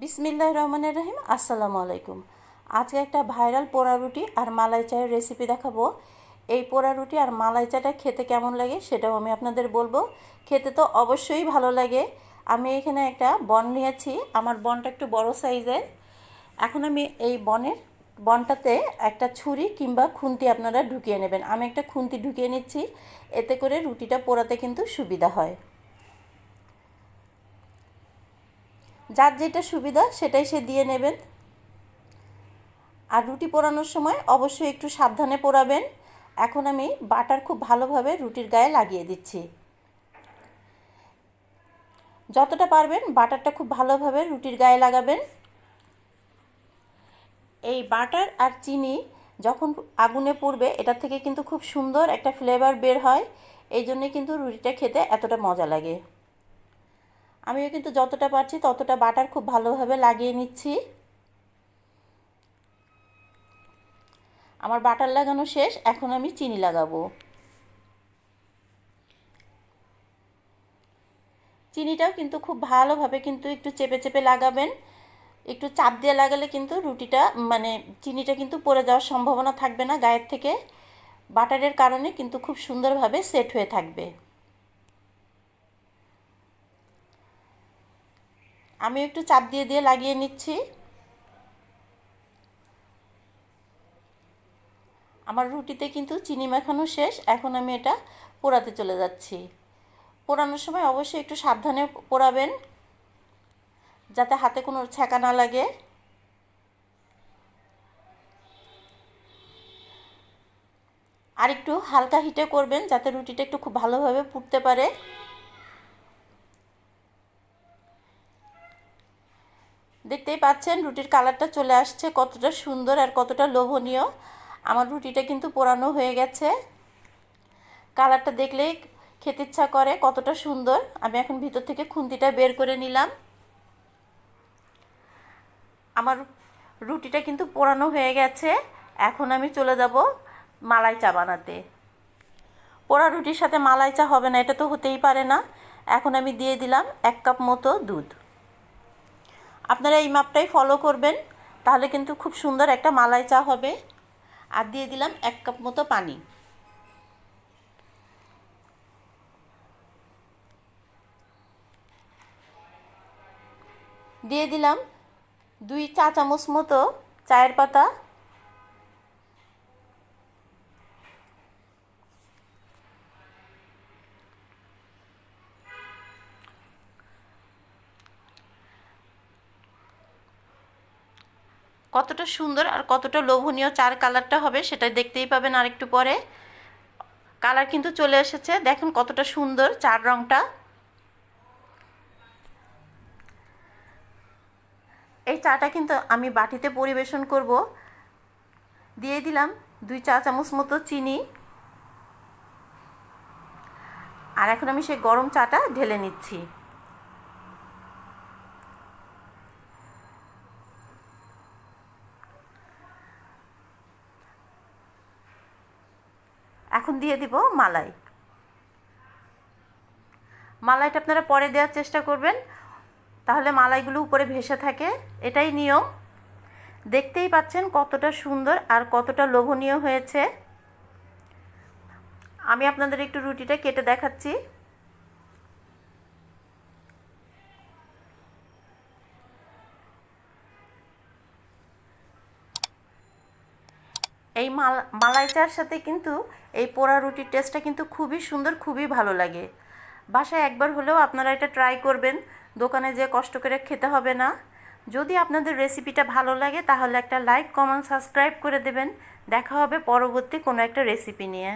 বিসমিল্লাহ রহমানের রহিম, আসসালামু আলাইকুম। আজকে একটা ভাইরাল পোড়া রুটি আর মালাই চায়ের রেসিপি দেখাবো। এই পোড়া রুটি আর মালাই চাটা খেতে কেমন লাগে সেটাও আমি আপনাদের বলব। খেতে তো অবশ্যই ভালো লাগে। আমি এখানে একটা বন নিয়েছি। আমার বনটা একটু বড় সাইজের। এখন আমি এই বনের, বনটাতে একটা ছুরি কিংবা খুন্তি আপনারা ঢুকিয়ে নেবেন। আমি একটা খুন্তি ঢুকিয়ে নিচ্ছি। এতে করে রুটিটা পোড়াতে কিন্তু সুবিধা হয়। যার যেটা সুবিধা সেটাই সে দিয়ে নেবেন। আর রুটি পোড়ানোর সময় অবশ্যই একটু সাবধানে পোড়াবেন। এখন আমি বাটার খুব ভালোভাবে রুটির গায়ে লাগিয়ে দিচ্ছি। যতটা পারবেন বাটারটা খুব ভালোভাবে রুটির গায়ে লাগাবেন। এই বাটার আর চিনি যখন আগুনে পড়বে এটা থেকে কিন্তু খুব সুন্দর একটা ফ্লেভার বের হয়। এই জন্যে কিন্তু রুটিটা খেতে এতটা মজা লাগে। আমিও কিন্তু যতটা পারছি ততটা বাটার খুব ভালোভাবে লাগিয়ে নিচ্ছি। আমার বাটার লাগানো শেষ, এখন আমি চিনি লাগাবো। চিনিটাও কিন্তু খুব ভালোভাবে কিন্তু একটু চেপে চেপে লাগাবেন। একটু চাপ দিয়ে লাগালে কিন্তু রুটিটা মানে চিনিটা কিন্তু পড়ে যাওয়ার সম্ভাবনা থাকবে না গায়ের থেকে। বাটারের কারণে কিন্তু খুব সুন্দরভাবে সেট হয়ে থাকবে। আমি একটু চাপ দিয়ে দিয়ে লাগিয়ে নিচ্ছি। আমার রুটিতে কিন্তু চিনি মাখানো শেষ, এখন আমি এটা পোড়াতে চলে যাচ্ছি। পোড়ানোর সময় অবশ্যই একটু সাবধানে পোড়াবেন, যাতে হাতে কোনো ছ্যাঁকা না লাগে। আর একটু হালকা হিটে করবেন, যাতে রুটিটা একটু খুব ভালোভাবে ফুটতে পারে। দেখতেই পাচ্ছেন, রুটির কালারটা চলে আসছে কতটা সুন্দর আর কতটা লোভনীয়। আমার রুটিটা কিন্তু পোড়ানো হয়ে গেছে। কালারটা দেখলেই খেতে ইচ্ছা করে কতটা সুন্দর। আমি এখন ভিতর থেকে খুন্তিটা বের করে নিলাম। আমার রুটিটা কিন্তু পোড়ানো হয়ে গেছে। এখন আমি চলে যাব মালাই চা বানাতে। পোড়া রুটির সাথে মালাই চা হবে না, এটা তো হতেই পারে না। এখন আমি দিয়ে দিলাম এক কাপ মতো দুধ। আপনারা এই মাপটাই ফলো করবেন, তাহলে কিন্তু খুব সুন্দর একটা মালাই চা হবে। আর দিয়ে দিলাম এক কাপ মতো পানি। দিয়ে দিলাম দুই চা চামচ মতো চায়ের পাতা। কতটা সুন্দর আর কতটা লোভনীয় চার কালারটা হবে সেটা দেখতেই পাবেন আর একটু পরে। কালার কিন্তু চলে এসেছে। দেখেন কতটা সুন্দর চার রঙটা এই চাটা কিন্তু আমি বাটিতে পরিবেশন করব। দিয়ে দিলাম দুই চা চামচ মতো চিনি। আর এখন আমি সেই গরম চাটা ঢেলে নিচ্ছি। এখন দিয়ে দিব মালাই। মালাইটা আপনারা পরে দেওয়ার চেষ্টা করবেন। তাহলে মালাইগুলো উপরে ভেসে থাকে। এটাই নিয়ম। দেখতেই পাচ্ছেন কতটা সুন্দর আর কতটা লোভনীয় হয়েছে। আমি আপনাদের একটু রুটিটা কেটে দেখাচ্ছি। এই মাল মালাইচার সাথে কিন্তু এই পোড়া রুটির টেস্টটা কিন্তু খুবই সুন্দর, খুবই ভালো লাগে। বাসায় একবার হলেও আপনারা এটা ট্রাই করবেন। দোকানে যে কষ্ট করে খেতে হবে না। যদি আপনাদের রেসিপিটা ভালো লাগে, তাহলে একটা লাইক কমেন্ট সাবস্ক্রাইব করে দেবেন। দেখা হবে পরবর্তী কোনো একটা রেসিপি নিয়ে।